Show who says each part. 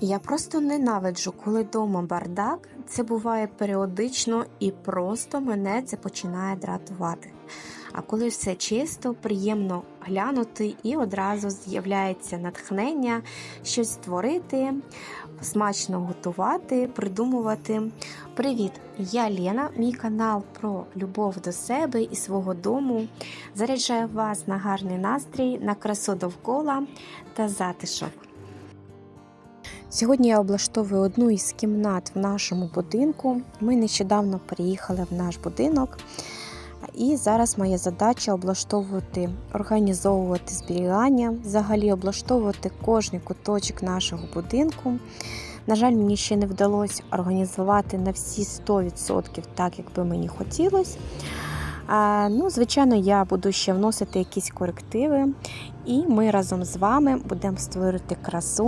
Speaker 1: Я просто ненавиджу, коли вдома бардак. Це буває періодично і просто мене це починає дратувати. А коли все чисто, приємно глянути і одразу з'являється натхнення щось створити, смачно готувати, придумувати. Привіт! Я Лена, мій канал про любов до себе і свого дому. Заряджаю вас на гарний настрій, на красу довкола та затишок. Сьогодні я облаштовую одну із кімнат в нашому будинку. Ми нещодавно переїхали в наш будинок. І зараз моя задача облаштовувати, організовувати зберігання, взагалі облаштовувати кожний куточок нашого будинку. На жаль, мені ще не вдалося організувати на всі 100% так, як би мені хотілося. Ну, Звичайно, я буду ще вносити якісь корективи, і ми разом з вами будемо створити красу